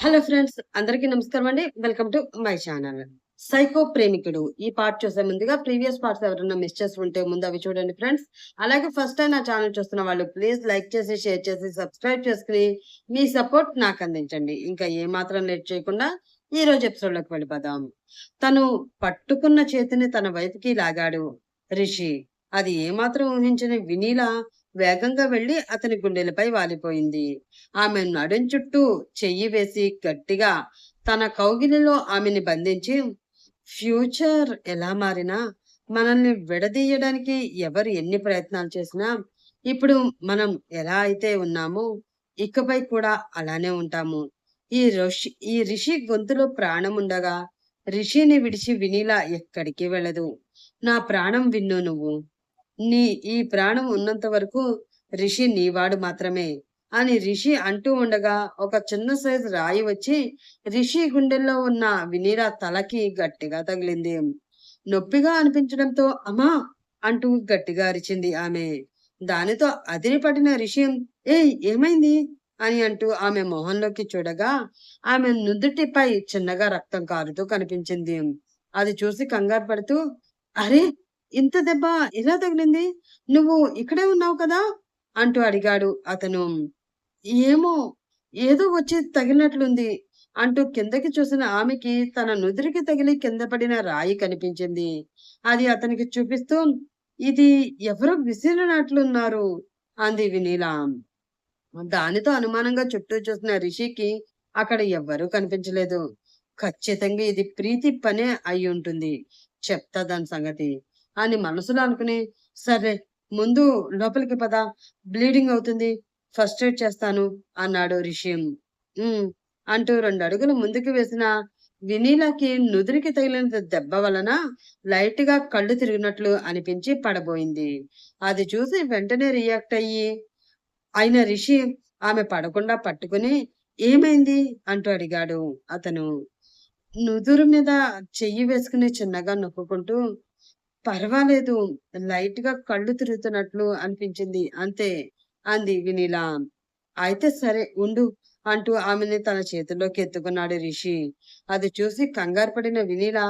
Hello friends అందరికీ నమస్కారం అండి. Welcome to my channel. Psycho ప్రేమికుడు ఈ పార్ట్ చూసే ముందుగా ప్రీవియస్ పార్ట్స్ ఎవరైనా మిస్ చేసి ఉంటే ముందు అవి చూడండి ఫ్రెండ్స్. అలాగే ఫస్ట్ టైం నా ఛానల్ చూస్తున్న వాళ్ళు ప్లీజ్ లైక్ చేసి షేర్ చేసి సబ్స్క్రైబ్ చేసుకుని మీ సపోర్ట్ నాకు అందించండి. ఇంకా ఏ మాత్రం లేట్ చేయకుండా ఈ రోజు ఎపిసోడ్లోకి వెళ్ళిపోదాం. తను పట్టుకున్న చేతిని తన వైపుకి లాగాడు. రిషి అది ఏమాత్రం ఊహించని వినీలా వేగంగా వెళ్ళి అతని గుండెలపై వాలిపోయింది. ఆమె నడుం చుట్టూ చెయ్యి వేసి గట్టిగా తన కౌగిలిలో ఆమెని బంధించి ఫ్యూచర్ ఎలా మారినా మనల్ని విడదీయడానికి ఎవరు ఎన్ని ప్రయత్నాలు చేసినా ఇప్పుడు మనం ఎలా అయితే ఉన్నామో ఇకపై కూడా అలానే ఉంటాము. ఈ ఋషి ఈ రిషి గొంతులో ప్రాణం ఉండగా రిషిని విడిచి వినిలా ఎక్కడికి వెళ్ళదు. నా ప్రాణం విన్ను నువ్వు. నీ ఈ ప్రాణం ఉన్నంత వరకు రిషి నీవాడు మాత్రమే. అని రిషి అంటూ ఉండగా ఒక చిన్న సైజు రాయి వచ్చి రిషి గుండెల్లో ఉన్న వినీరా తలకి గట్టిగా తగిలింది. నొప్పిగా అనిపించడంతో అమ్మా! అంటూ గట్టిగా అరిచింది ఆమె. దానితో అదిరిపడిన రిషి ఏ ఏమైంది? అని అంటూ ఆమె మొహంలోకి చూడగా ఆమె నుదుటిపై చిన్నగా రక్తం కారుతూ కనిపించింది. అది చూసి కంగారు పడుతూ అరే! ఇంత దెబ్బ ఎలా తగిలింది? నువ్వు ఇక్కడే ఉన్నావు కదా? అంటూ అడిగాడు అతను. ఏమో ఏదో వచ్చి తగిలినట్లుంది అంటూ కిందకి చూసిన ఆమెకి తన నుదురికి తగిలి కింద పడిన రాయి కనిపించింది. అది అతనికి చూపిస్తూ ఇది ఎవరో విసిరినట్లున్నారు అంది వినీల. దానితో అనుమానంగా చుట్టూ చూసిన రిషికి అక్కడ ఎవ్వరూ కనిపించలేదు. ఖచ్చితంగా ఇది ప్రీతి పనే అయి ఉంటుంది చెప్తా దాని సంగతి. అని మనసులో అనుకుని సరే ముందు లోపలికి పద బ్లీడింగ్ అవుతుంది ఫస్ట్ ఎయిడ్ చేస్తాను అన్నాడు రిషియం అంటూ రెండు అడుగులు ముందుకు వేసిన వినీలాకి నుదురికి తగిలిన దెబ్బ వలన లైట్గా కళ్ళు తిరిగినట్లు అనిపించి పడబోయింది. అది చూసి వెంటనే రియాక్ట్ అయ్యి అయిన రిషి ఆమె పడకుండా పట్టుకుని ఏమైంది? అంటూ అడిగాడు అతను. నుదురు మీద చెయ్యి వేసుకుని చిన్నగా నొక్కుంటూ పర్వాలేదు. లైట్గా కళ్ళు తిరుగుతున్నట్లు అనిపించింది. అంతే అంది వినీలా. అయితే సరే ఉండు అంటూ ఆమెని తన చేతుల్లోకి ఎత్తుకున్నాడు రిషి. అది చూసి కంగారు పడిన వినీల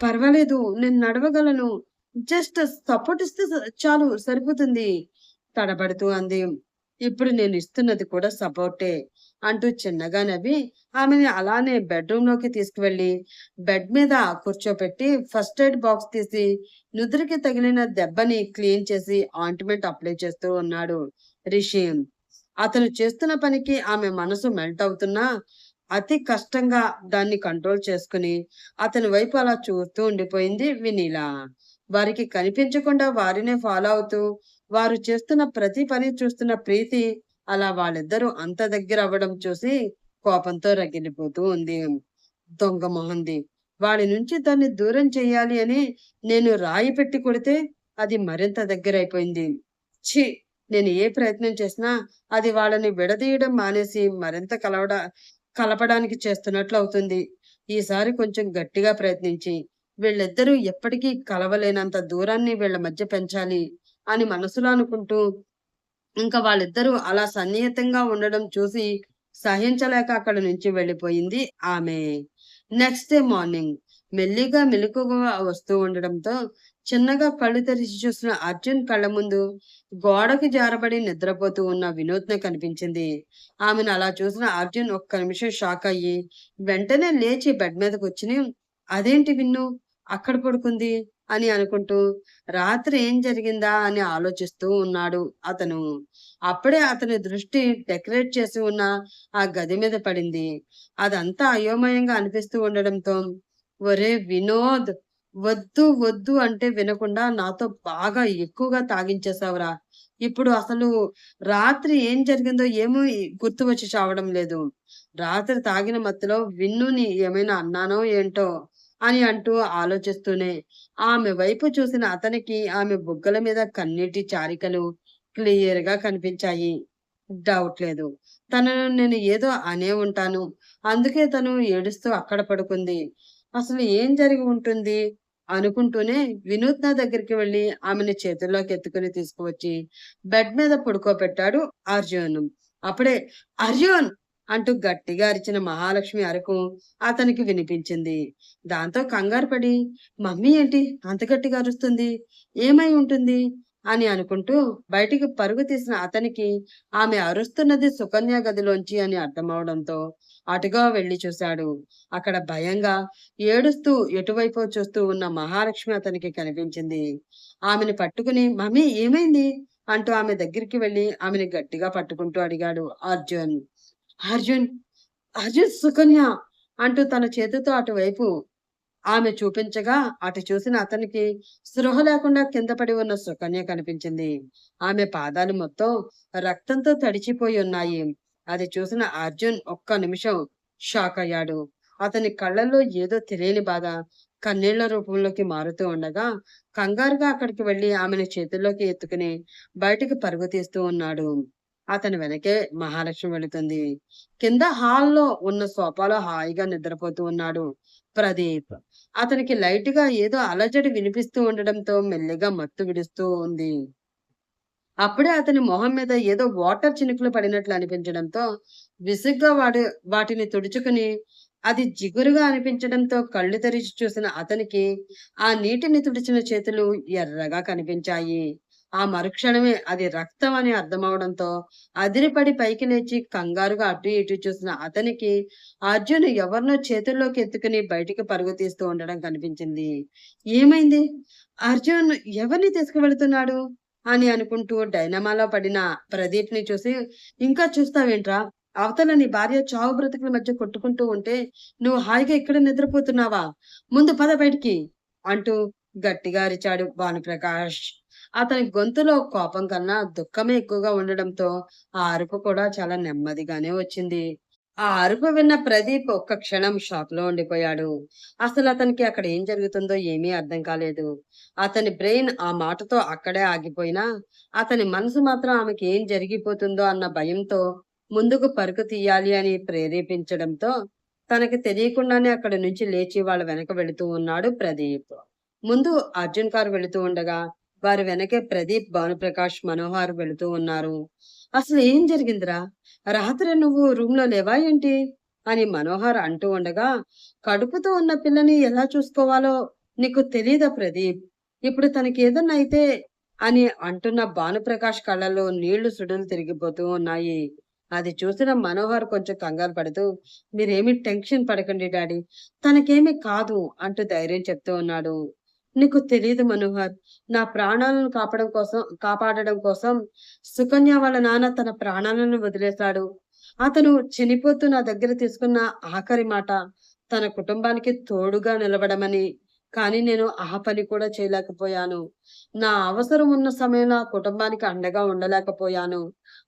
పర్వాలేదు నేను నడవగలను. జస్ట్ సపోర్ట్ ఇస్తే చాలు సరిపోతుంది తడబడుతూ అంది. ఇప్పుడు నేను ఇస్తున్నది కూడా సపోర్టే. అంటూ చిన్నగా నవ్వి ఆమెని అలానే బెడ్రూమ్లోకి తీసుకువెళ్ళి బెడ్ మీద కూర్చోపెట్టి ఫస్ట్ ఎయిడ్ బాక్స్ తీసి నుదురికి తగిలిన దెబ్బని క్లీన్ చేసి ఆయింట్మెంట్ అప్లై చేస్తూ ఉన్నాడు రిషి. అతను చేస్తున్న పనికి ఆమె మనసు మెల్ట్ అవుతున్నా అతి కష్టంగా దాన్ని కంట్రోల్ చేసుకుని అతని వైపు అలా చూస్తూ ఉండిపోయింది వినీల. వారికి కనిపించకుండా వారినే ఫాలో అవుతూ వారు చేస్తున్న ప్రతి పని చూస్తున్న ప్రీతి అలా వాళ్ళిద్దరూ అంత దగ్గర అవ్వడం చూసి కోపంతో రగిలిపోతూ ఉంది. దొంగ మొహంది. వాడి నుంచి దాన్ని దూరం చేయాలి అని నేను రాయి పెట్టి కొడితే అది మరింత దగ్గర అయిపోయింది ఛీ! నేను ఏ ప్రయత్నం చేసినా అది వాళ్ళని విడదీయడం మానేసి మరింత కలవడ కలపడానికి చేస్తున్నట్లు అవుతుంది. ఈసారి కొంచెం గట్టిగా ప్రయత్నించి వీళ్ళిద్దరూ ఎప్పటికీ కలవలేనంత దూరాన్ని వీళ్ళ మధ్య పెంచాలి అని మనసులో అనుకుంటూ ఇంకా వాళ్ళిద్దరూ అలా సన్నిహితంగా ఉండడం చూసి సహించలేక అక్కడి నుంచి వెళ్ళిపోయింది ఆమె. నెక్స్ట్ డే మార్నింగ్ మెల్లిగా మెలకుగా వస్తూ ఉండడంతో చిన్నగా కళ్ళు తెరిచి చూసిన అర్జున్ కళ్ళ ముందు గోడకి జారబడి నిద్రపోతూ ఉన్న వినోద్న కనిపించింది. ఆమెను అలా చూసిన అర్జున్ ఒక్క నిమిషం షాక్ అయ్యి వెంటనే లేచి బెడ్ మీదకి వచ్చి అదేంటి విన్ను? అక్కడ పడుకుంది? అని అనుకుంటూ రాత్రి ఏం జరిగిందా అని ఆలోచిస్తూ ఉన్నాడు అతను. అప్పుడే అతని దృష్టి డెకరేట్ చేసి ఉన్న ఆ గది మీద పడింది. అదంతా అయోమయంగా అనిపిస్తూ ఉండడంతో ఒరే వినోద్ వద్దు వద్దు అంటే వినకుండా నాతో బాగా ఎక్కువగా తాగించేసావురా ఇప్పుడు అసలు రాత్రి ఏం జరిగిందో ఏమీ గుర్తు వచ్చి చావడం లేదు. రాత్రి తాగిన మత్తులో విన్నుని ఏమైనా అన్నానో ఏంటో అని అంటూ ఆలోచిస్తూనే ఆమె వైపు చూసిన అతనికి ఆమె బుగ్గల మీద కన్నీటి చారికలు క్లియర్గా కనిపించాయి. డౌట్ లేదు. తనను నేను ఏదో అనే ఉంటాను. అందుకే తను ఏడుస్తూ అక్కడ పడుకుంది. అసలు ఏం జరిగి ఉంటుంది? అనుకుంటూనే వినూత్న దగ్గరికి వెళ్ళి ఆమెని చేతుల్లోకి ఎత్తుకుని తీసుకువచ్చి బెడ్ మీద పడుకోబెట్టాడు అర్జున్. అప్పుడే అర్జున్! అంటూ గట్టిగా అరిచిన మహాలక్ష్మి అరకు అతనికి వినిపించింది. దాంతో కంగారు పడి మమ్మీ ఏంటి అంత గట్టిగా అరుస్తుంది? ఏమై ఉంటుంది? అని అనుకుంటూ బయటికి పరుగు తీసిన అతనికి ఆమె అరుస్తున్నది సుకన్య గదిలోంచి అని అర్థమవడంతో అటుగా వెళ్ళి చూశాడు. అక్కడ భయంగా ఏడుస్తూ ఎటువైపు చూస్తూ ఉన్న మహాలక్ష్మి అతనికి కనిపించింది. ఆమెను పట్టుకుని మమ్మీ ఏమైంది? అంటూ ఆమె దగ్గరికి వెళ్ళి ఆమెను గట్టిగా పట్టుకుంటూ అడిగాడు అర్జున్. అర్జున్ అర్జున్ సుకన్య అంటూ తన చేతితో అటువైపు ఆమె చూపించగా అటు చూసిన అతనికి స్పృహ లేకుండా కింద పడి ఉన్న సుకన్య కనిపించింది. ఆమె పాదాలు మొత్తం రక్తంతో తడిచిపోయి ఉన్నాయి. అది చూసిన అర్జున్ ఒక్క నిమిషం షాక్ అయ్యాడు. అతని కళ్ళల్లో ఏదో తెలియని బాధ కన్నీళ్ళ రూపంలోకి మారుతూ ఉండగా కంగారుగా అక్కడికి వెళ్ళి ఆమెను చేతుల్లోకి ఎత్తుకుని బయటికి పరుగు తీస్తూ ఉన్నాడు. అతని వెనకే మహాలక్ష్మి వెళుతుంది. కింద హాల్లో ఉన్న సోఫాలో హాయిగా నిద్రపోతూ ఉన్నాడు ప్రదీప్. అతనికి లైట్గా ఏదో అలజడి వినిపిస్తూ ఉండడంతో మెల్లిగా మత్తు విడుస్తూ ఉంది. అప్పుడే అతని మొహం మీద ఏదో వాటర్ చినుకులు పడినట్లు అనిపించడంతో విసుగ్గా వాడు వాటిని తుడుచుకుని అది జిగురుగా అనిపించడంతో కళ్ళు తెరిచి చూసిన అతనికి ఆ నీటిని తుడిచిన చేతులు ఎర్రగా కనిపించాయి. ఆ మరుక్షణమే అది రక్తం అని అర్థమవడంతో అదిరిపడి పైకి లేచి కంగారుగా అటు ఇటు చూసిన అతనికి అర్జున్ ఎవరినో చేతుల్లోకి ఎత్తుకుని బయటికి పరుగు తీస్తూ ఉండడం కనిపించింది. ఏమైంది? అర్జున్ ఎవరిని తీసుకువెళుతున్నాడు? అని అనుకుంటూ డైనమాలో పడిన ప్రదీప్ని చూసి ఇంకా చూస్తావేంట్రా? అవతల నీ భార్య చావు బ్రతుకుల మధ్య కొట్టుకుంటూ ఉంటే నువ్వు హాయిగా ఇక్కడ నిద్రపోతున్నావా? ముందు పద బయటికి అంటూ గట్టిగా అరిచాడు భానుప్రకాష్. అతని గొంతులో కోపం కన్నా దుఃఖమే ఎక్కువగా ఉండడంతో ఆ అరుపు కూడా చాలా నెమ్మదిగానే వచ్చింది. ఆ అరుపు విన్న ప్రదీప్ ఒక్క క్షణం షాక్లో ఉండిపోయాడు. అసలు అతనికి అక్కడ ఏం జరుగుతుందో ఏమీ అర్థం కాలేదు. అతని బ్రెయిన్ ఆ మాటతో అక్కడే ఆగిపోయినా అతని మనసు మాత్రం ఆమెకి ఏం జరిగిపోతుందో అన్న భయంతో ముందుకు పరుగు తీయాలి అని ప్రేరేపించడంతో తనకి తెలియకుండానే అక్కడి నుంచి లేచి వాళ్ళ వెనక వెళుతూ ఉన్నాడు ప్రదీప్. ముందు అర్జున్ కారు వెళుతూ ఉండగా వారి వెనకే ప్రదీప్ భానుప్రకాష్ మనోహర్ వెళుతూ ఉన్నారు. అసలు ఏం జరిగిందిరా? రాత్రి నువ్వు రూమ్లో లేవా ఏంటి? అని మనోహర్ అంటూ ఉండగా కడుపుతో ఉన్న పిల్లని ఎలా చూసుకోవాలో నీకు తెలీదా ప్రదీప్? ఇప్పుడు తనకి ఏదన్నా అయితే అని అంటున్న భానుప్రకాష్ కళ్ళలో నీళ్ళు సుడులు తిరిగిపోతూ ఉన్నాయి. అది చూసిన మనోహర్ కొంచెం కంగారు పడుతూ మీరేమి టెన్షన్ పడకండి డాడీ. తనకేమీ కాదు అంటూ ధైర్యం చెప్తూ ఉన్నాడు. నీకు తెలియదు మనోహర్. నా ప్రాణాలను కాపాడడం కోసం కాపాడడం కోసం సుకన్య వాళ్ళ నాన్న తన ప్రాణాలను వదిలేశాడు. అతను చనిపోతూ నా దగ్గర తీసుకున్న ఆఖరి మాట తన కుటుంబానికి తోడుగా నిలబడమని. కానీ నేను ఆ పని కూడా చేయలేకపోయాను. నా అవసరం ఉన్న సమయంలో ఆ కుటుంబానికి అండగా ఉండలేకపోయాను.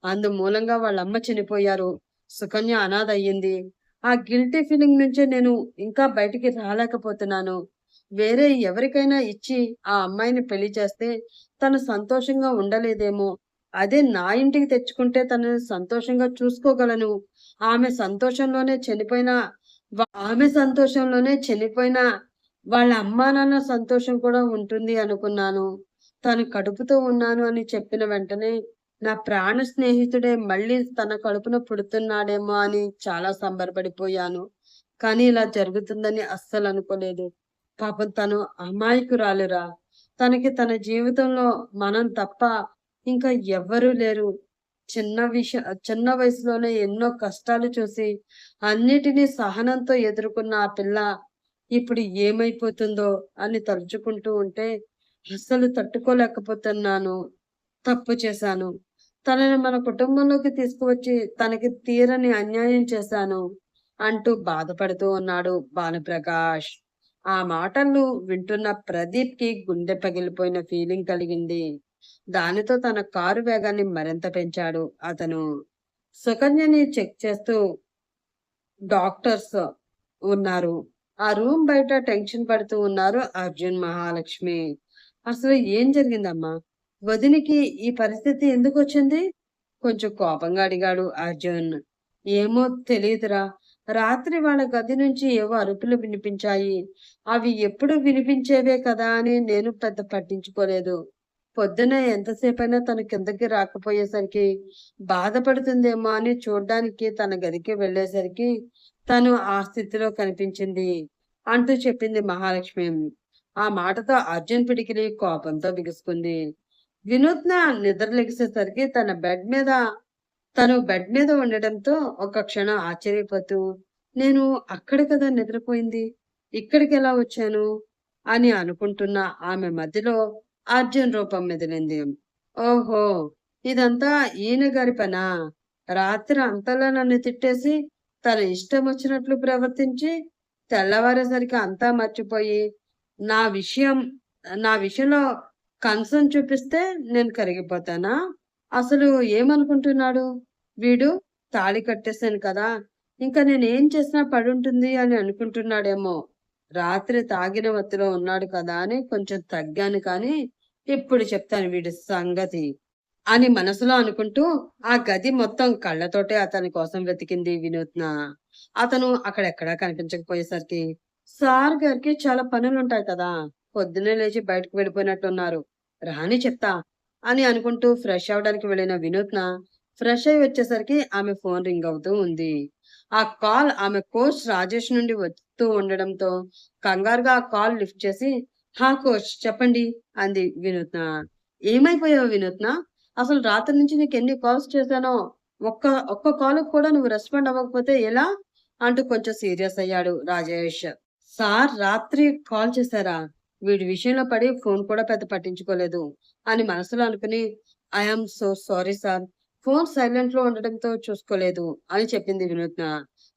అందు మూలంగా వాళ్ళమ్మ చనిపోయారు. సుకన్య అనాథ అయ్యింది. ఆ గిల్టీ ఫీలింగ్ నుంచే నేను ఇంకా బయటికి రాలేకపోతున్నాను. వేరే ఎవరికైనా ఇచ్చి ఆ అమ్మాయిని పెళ్ళి చేస్తే తను సంతోషంగా ఉండలేదేమో. అదే నా ఇంటికి తెచ్చుకుంటే తను సంతోషంగా చూసుకోగలను. ఆమె సంతోషంలోనే చనిపోయిన ఆమె సంతోషంలోనే చనిపోయిన వాళ్ళ అమ్మా నాన్న సంతోషం కూడా ఉంటుంది అనుకున్నాను. తను కడుపుతో ఉన్నాను అని చెప్పిన వెంటనే నా ప్రాణ స్నేహితుడే మళ్ళీ తన కడుపున పుడుతున్నాడేమో అని చాలా సంబరపడిపోయాను. కానీ ఇలా జరుగుతుందని అస్సలు అనుకోలేదు. పాపం తను అమాయకురాలురా. తనకి తన జీవితంలో మనం తప్ప ఇంకా ఎవ్వరూ లేరు. చిన్న విషయం చిన్న వయసులోనే ఎన్నో కష్టాలు చూసి అన్నిటినీ సహనంతో ఎదుర్కొన్న ఆ పిల్ల ఇప్పుడు ఏమైపోతుందో అని తలుచుకుంటూ ఉంటే అస్సలు తట్టుకోలేకపోతున్నాను. తప్పు చేశాను. తనని మన కుటుంబంలోకి తీసుకువచ్చి తనకి తీరని అన్యాయం చేశాను అంటూ బాధపడుతూ ఉన్నాడు భానుప్రకాష్. ఆ మాటలు వింటున్న ప్రదీప్కి గుండె పగిలిపోయిన ఫీలింగ్ కలిగింది. దానితో తన కారు వేగాన్ని మరింత పెంచాడు. అతను సుకన్యని చెక్ చేస్తూ డాక్టర్స్ ఉన్నారు. ఆ రూమ్ బయట టెన్షన్ పడుతూ ఉన్నారు అర్జున్ మహాలక్ష్మి. అసలు ఏం జరిగిందమ్మా? వదినికి ఈ పరిస్థితి ఎందుకు వచ్చింది? కొంచెం కోపంగా అడిగాడు అర్జున్. ఏమో తెలియదురా. రాత్రి వాళ్ళ గది నుంచి ఏవో అరుపులు వినిపించాయి. అవి ఎప్పుడు వినిపించేవే కదా అని నేను పెద్ద పట్టించుకోలేదు. పొద్దున ఎంతసేపైనా తను కిందకి రాకపోయేసరికి బాధపడుతుందేమో అని చూడ్డానికి తన గదికి వెళ్ళేసరికి తను ఆ స్థితిలో కనిపించింది. అంటూ చెప్పింది మహాలక్ష్మి. ఆ మాటతో అర్జున్ పిడికిలి కోపంతో బిగుసుకుంది. వినూత్న నిద్రలేసేసరికి తన బెడ్ మీద తను బెడ్ మీద ఉండటంతో ఒక క్షణం ఆశ్చర్యపోతూ నేను అక్కడ కదా నిద్రపోయింది? ఇక్కడికి ఎలా వచ్చాను? అని అనుకుంటున్న ఆమె మధ్యలో అర్జున్ రూపం మెదిలింది. ఓహో ఇదంతా ఈయన గారి పనా? రాత్రి అంతలా నన్ను తిట్టేసి తన ఇష్టం వచ్చినట్లు ప్రవర్తించి తెల్లవారేసరికి అంతా మర్చిపోయి నా విషయం నా విషయంలో కన్సర్న్ చూపిస్తే నేను కరిగిపోతానా? అసలు ఏమనుకుంటున్నాడు? వీడు తాళి కట్టేశాను కదా ఇంకా నేను ఏం చేసినా పడుంటుంది అని అనుకుంటున్నాడేమో. రాత్రి తాగిన వత్తిలో ఉన్నాడు కదా అని కొంచెం తగ్గాను కానీ ఇప్పుడు చెప్తాను వీడి సంగతి అని మనసులో అనుకుంటూ ఆ గది మొత్తం కళ్ళతోటే అతని కోసం వెతికింది వినూత్న. అతను అక్కడెక్కడా కనిపించకపోయేసరికి సార్ గారికి చాలా పనులు ఉంటాయి కదా పొద్దున్నే లేచి బయటకు వెళ్ళిపోయినట్టున్నారు. రాని చెప్తా అని అనుకుంటూ ఫ్రెష్ అవడానికి వెళ్ళిన వినూత్న ఫ్రెష్ అయి వచ్చేసరికి ఆమె ఫోన్ రింగ్ అవుతూ ఉంది. ఆ కాల్ ఆమె కోచ్ రాజేష్ నుండి వస్తూ ఉండడంతో కంగారుగా ఆ కాల్ లిఫ్ట్ చేసి హా కోచ్ చెప్పండి అంది వినూత్న. ఏమైపోయావు వినూత్న? అసలు రాత్రి నుంచి నీకు ఎన్ని కాల్స్ చేశానో? ఒక్క ఒక్క కాల్ కూడా నువ్వు రెస్పాండ్ అవ్వకపోతే ఎలా? అంటూ కొంచెం సీరియస్ అయ్యాడు రాజేష్. సార్ రాత్రి కాల్ చేశారా? వీడి విషయంలో పడి ఫోన్ కూడా పెద్ద పట్టించుకోలేదు. అని మనసులో అనుకుని I am so sorry sir. Phone సైలెంట్లో ఉండటంతో చూసుకోలేదు అని చెప్పింది వినూత్న.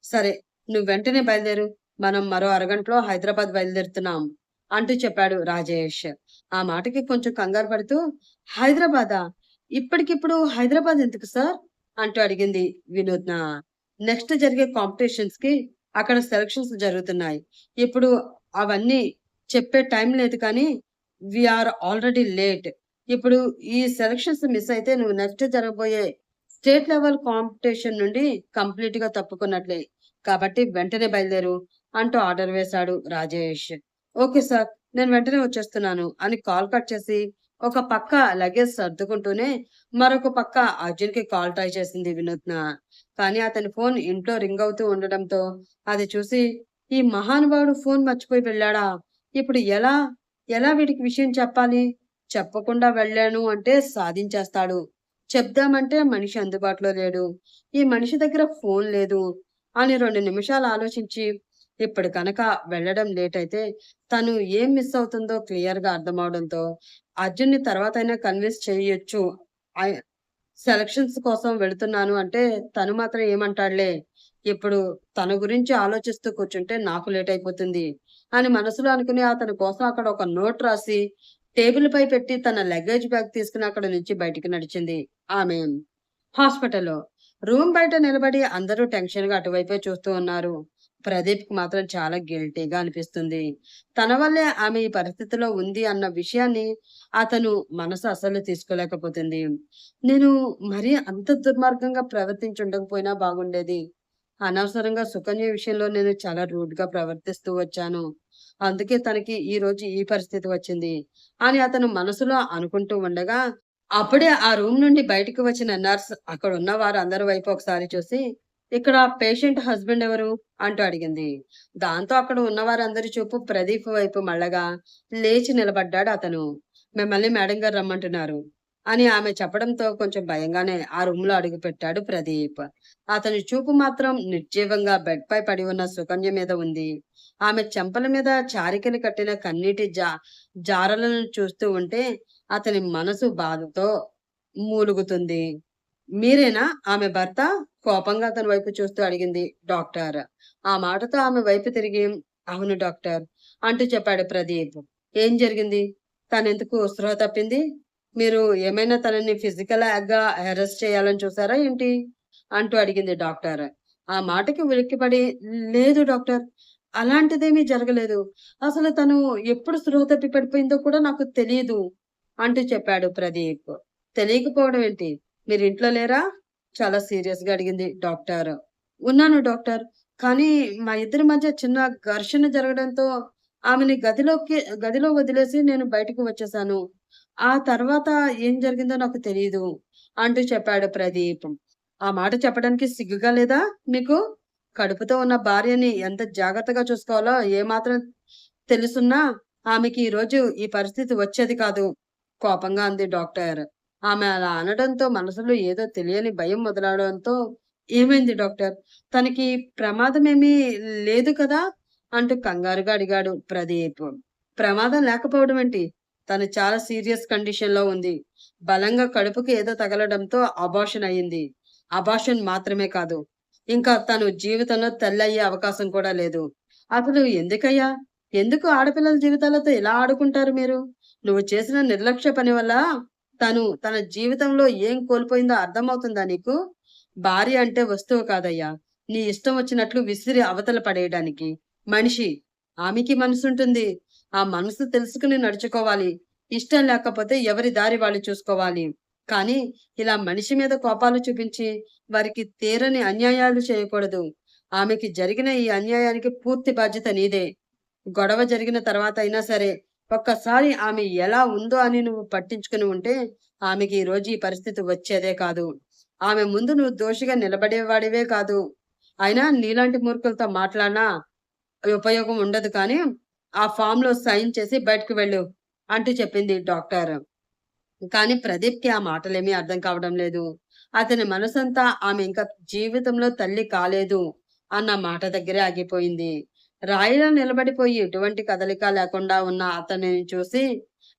సరే నువ్వు వెంటనే బయలుదేరు. మనం మరో అరగంటలో హైదరాబాద్ బయలుదేరుతున్నాం అంటూ చెప్పాడు రాజేష్. ఆ మాటకి కొంచెం కంగారు పడుతూ హైదరాబాదా? ఇప్పటికిప్పుడు హైదరాబాద్ ఎందుకు సార్? అంటూ అడిగింది వినూత్న. నెక్స్ట్ జరిగే కాంపిటీషన్స్కి అక్కడ సెలక్షన్స్ జరుగుతున్నాయి. ఇప్పుడు అవన్నీ చెప్పే టైం లేదు కానీ ఆర్ ఆల్రెడీ లేట్ ఇప్పుడు ఈ సెలక్షన్స్ మిస్ అయితే నువ్వు నెక్స్ట్ జరగబోయే స్టేట్ లెవెల్ కాంపిటీషన్ నుండి కంప్లీట్గా తప్పుకున్నట్లే. కాబట్టి వెంటనే బయలుదేరు అంటూ ఆర్డర్ వేశాడు రాజేష్. ఓకే సార్ నేను వెంటనే వచ్చేస్తున్నాను అని కాల్ కట్ చేసి ఒక పక్క లగేజ్ సర్దుకుంటూనే మరొక పక్క అర్జున్కి కాల్ ట్రై చేసింది వినూత్న. కానీ అతని ఫోన్ ఇంట్లో రింగ్ అవుతూ ఉండడంతో అది చూసి ఈ మహానుభావుడు ఫోన్ మర్చిపోయి వెళ్ళాడా? ఇప్పుడు ఎలా ఎలా వీడికి విషయం చెప్పాలి? చెప్పకుండా వెళ్ళాను అంటే సాధించేస్తాడు. చెప్దామంటే మనిషి అందుబాటులో లేడు. ఈ మనిషి దగ్గర ఫోన్ లేదు అని రెండు నిమిషాలు ఆలోచించి ఇప్పుడు కనుక వెళ్ళడం లేట్ అయితే తను ఏం మిస్ అవుతుందో క్లియర్గా అర్థమవడంతో అర్జున్ని తర్వాత అయినా కన్విన్స్ చేయొచ్చు. సెలక్షన్స్ కోసం వెళుతున్నాను అంటే తను మాత్రం ఏమంటాడులే? ఇప్పుడు తన గురించి ఆలోచిస్తూ కూర్చుంటే నాకు లేట్ అయిపోతుంది అని మనసులో అనుకుని అతని కోసం అక్కడ ఒక నోట్ రాసి టేబుల్ పై పెట్టి తన లగేజ్ బ్యాగ్ తీసుకుని అక్కడ నుంచి బయటికి నడిచింది. ఆమె హాస్పిటల్లో. రూమ్ బయట నిలబడి అందరూ టెన్షన్గా అటువైపే చూస్తూ ఉన్నారు. ప్రదీప్కి మాత్రం చాలా గిల్టీగా అనిపిస్తుంది. తన వల్లే ఆమె ఈ పరిస్థితిలో ఉంది అన్న విషయాన్ని అతను మనసు అసలు తీసుకోలేకపోతుంది. నేను మరీ అంత దుర్మార్గంగా ప్రవర్తించి ఉండకపోయినా బాగుండేది. అనవసరంగా సుకన్య విషయంలో నేను చాలా రూడ్గా ప్రవర్తిస్తూ వచ్చాను. అందుకే తనకి ఈ రోజు ఈ పరిస్థితి వచ్చింది అని అతను మనసులో అనుకుంటూ ఉండగా అప్పుడే ఆ రూమ్ నుండి బయటకు వచ్చిన నర్స్ అక్కడ ఉన్న వారు అందరి వైపు ఒకసారి చూసి ఇక్కడ పేషెంట్ హస్బెండ్ ఎవరు అంటూ అడిగింది. దాంతో అక్కడ ఉన్న వారందరి చూపు ప్రదీప్ వైపు మళ్ళగా లేచి నిలబడ్డాడు అతను. మిమ్మల్ని మేడం గారు రమ్మంటున్నారు అని ఆమె చెప్పడంతో కొంచెం భయంగానే ఆ రూమ్లో అడుగు పెట్టాడు ప్రదీప్. అతని చూపు మాత్రం నిర్జీవంగా బెడ్ పై పడి ఉన్న సుకన్య మీద ఉంది. ఆమె చెంపల మీద చారికని కట్టిన కన్నీటి జా జారలను చూస్తూ ఉంటే అతని మనసు బాధతో మూలుగుతుంది. మీరేనా? ఆమె భర్త కోపంగా అతని వైపు చూస్తూ అడిగింది డాక్టర్. ఆ మాటతో ఆమె వైపు తిరిగి అవును డాక్టర్ అంటూ చెప్పాడు ప్రదీప్. ఏం జరిగింది? తనెందుకు స్పృహ తప్పింది? మీరు ఏమైనా తనని ఫిజికల్గా అరెస్ట్ చేయాలని చూసారా ఏంటి? అంటూ అడిగింది డాక్టర్. ఆ మాటకి ఉలిక్కిపడి లేదు డాక్టర్ అలాంటిదేమీ జరగలేదు. అసలు తను ఎప్పుడు స్పృహ తప్పి పడిపోయిందో కూడా నాకు తెలియదు అంటూ చెప్పాడు ప్రదీప్. తెలియకపోవడం ఏంటి? మీరు ఇంట్లో లేరా చాలా సీరియస్గా అడిగింది డాక్టర్ ఉన్నాను డాక్టర్ కానీ మా ఇద్దరి మధ్య చిన్న ఘర్షణ జరగడంతో ఆమెని గదిలోకి గదిలో వదిలేసి నేను బయటకు వచ్చేసాను ఆ తర్వాత ఏం జరిగిందో నాకు తెలియదు అంటూ చెప్పాడు ప్రదీప్. ఆ మాట చెప్పడానికి సిగ్గుగా లేదా మీకు? కడుపుతో ఉన్న భార్యని ఎంత జాగ్రత్తగా చూసుకోవాలో ఏమాత్రం తెలుసున్నా ఆమెకి ఈరోజు ఈ పరిస్థితి వచ్చేది కాదు. కోపంగా అంది డాక్టర్. ఆమె అలా అనడంతో మనసులో ఏదో తెలియని భయం మొదలవడంతో ఏమైంది డాక్టర్? తనకి ప్రమాదమేమీ లేదు కదా? అంటూ కంగారుగా అడిగాడు ప్రదీప్. ప్రమాదం లేకపోవడం ఏంటి? తను చాలా సీరియస్ కండిషన్‌లో ఉంది. బలంగా కడుపుకి ఏదో తగలడంతో అబార్షన్ అయింది. అబార్షన్ మాత్రమే కాదు. ఇంకా తను జీవితంలో తల్లయ్యే అవకాశం కూడా లేదు. అసలు ఎందుకయ్యా? ఎందుకు ఆడపిల్లల జీవితాలతో ఇలా ఆడుకుంటారు మీరు? నువ్వు చేసిన నిర్లక్ష్య పని వల్ల తను తన జీవితంలో ఏం కోల్పోయిందో అర్థమవుతుందా నీకు? భార్య అంటే వస్తువు కాదయ్యా! నీ ఇష్టం వచ్చినట్లు విసిరి అవతల పడేయడానికి. మనిషి. ఆమెకి మనసుంటుంది. ఆ మనసు తెలుసుకుని నడుచుకోవాలి. ఇష్టం లేకపోతే ఎవరి దారి వాళ్ళు చూసుకోవాలి. కానీ ఇలా మనిషి మీద కోపాలు చూపించి వారికి తీరని అన్యాయాలు చేయకూడదు. ఆమెకి జరిగిన ఈ అన్యాయానికి పూర్తి బాధ్యత నీదే. గొడవ జరిగిన తర్వాత అయినా సరే ఒక్కసారి ఆమె ఎలా ఉందో అని నువ్వు పట్టించుకుని ఉంటే ఆమెకి ఈరోజు ఈ పరిస్థితి వచ్చేదే కాదు. ఆమె ముందు నువ్వు దోషిగా నిలబడేవాడివే కాదు. అయినా నీలాంటి మూర్ఖులతో మాట్లాడినా ఉపయోగం ఉండదు కానీ ఆ ఫామ్‌లో సైన్ చేసి బయటకు వెళ్ళు అంటూ చెప్పింది డాక్టర్. కానీ ప్రదీప్‌కి ఆ మాటలేమీ అర్థం కావడం లేదు. అతని మనసంతా ఆమె ఇంకా జీవితంలో తల్లి కాలేదు అన్న మాట దగ్గరే ఆగిపోయింది. రాయిలా నిలబడిపోయి ఎటువంటి కదలిక లేకుండా ఉన్న అతనిని చూసి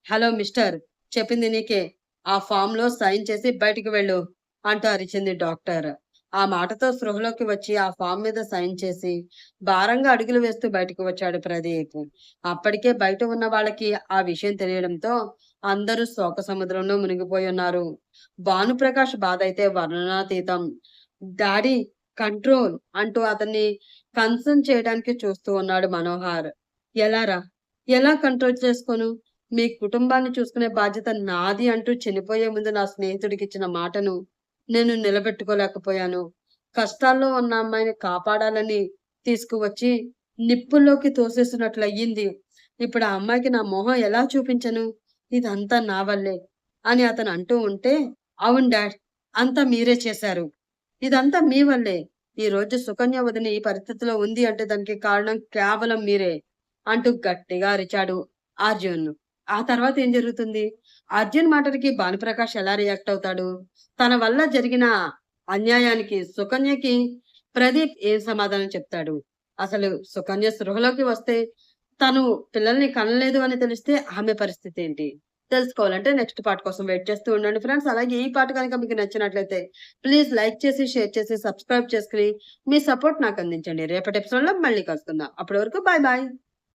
హలో మిస్టర్ చెప్పింది నీకే. ఆ ఫామ్లో సైన్ చేసి బయటికి వెళ్ళు అంటూ అరిచింది డాక్టర్. ఆ మాటతో స్పృహలోకి వచ్చి ఆ ఫామ్ మీద సైన్ చేసి భారంగా అడుగులు వేస్తూ బయటకు వచ్చాడు ప్రదీప్. అప్పటికే బయట ఉన్న వాళ్ళకి ఆ విషయం తెలియడంతో అందరూ శోక సముద్రంలో మునిగిపోయి ఉన్నారు. భానుప్రకాష్ బాధైతే వర్ణనాతీతం. డాడీ కంట్రోల్ అంటూ అతన్ని కన్సర్న్ చేయడానికి చూస్తూ ఉన్నాడు మనోహర్. ఎలారా? ఎలా కంట్రోల్ చేసుకోను? మీ కుటుంబాన్ని చూసుకునే బాధ్యత నాది అంటూ చనిపోయే ముందు నా స్నేహితుడికిచ్చిన మాటను నేను నిలబెట్టుకోలేకపోయాను. కష్టాల్లో ఉన్న అమ్మాయిని కాపాడాలని తీసుకువచ్చి నిప్పుల్లోకి తోసేసినట్లయింది. ఇప్పుడు ఆ అమ్మాయికి నా మొహం ఎలా చూపించను? ఇదంతా నా వల్లే అని అతను అంటూ ఉంటే, అవును డాడ్ అంతా మీరే చేశారు. ఇదంతా మీ వల్లే. ఈ రోజు సుకన్య వదిన ఈ పరిస్థితిలో ఉంది అంటే దానికి కారణం కేవలం మీరే అంటూ గట్టిగా అరిచాడు అర్జున్. ఆ తర్వాత ఏం జరుగుతుంది? అర్జున్ మాటలకి భానుప్రకాష్ ఎలా రియాక్ట్ అవుతాడు? తన వల్ల జరిగిన అన్యాయానికి సుకన్యకి ప్రదీప్ ఏం సమాధానం చెప్తాడు? అసలు సుకన్య స్పృహలోకి వస్తే తను పిల్లల్ని కనలేదు అని తెలిస్తే ఆమె పరిస్థితి ఏంటి? తెలుసుకోవాలంటే నెక్స్ట్ పార్ట్ కోసం వెయిట్ చేస్తూ ఉండండి ఫ్రెండ్స్. అలాగే ఈ పార్ట్ కనుక మీకు నచ్చినట్లయితే ప్లీజ్ లైక్ చేసి, షేర్ చేసి, సబ్స్క్రైబ్ చేసుకుని మీ సపోర్ట్ నాకు అందించండి. రేపటి ఎపిసోడ్‌లో మళ్ళీ కలుసుకుందాం. అప్పటి వరకు బాయ్ బాయ్.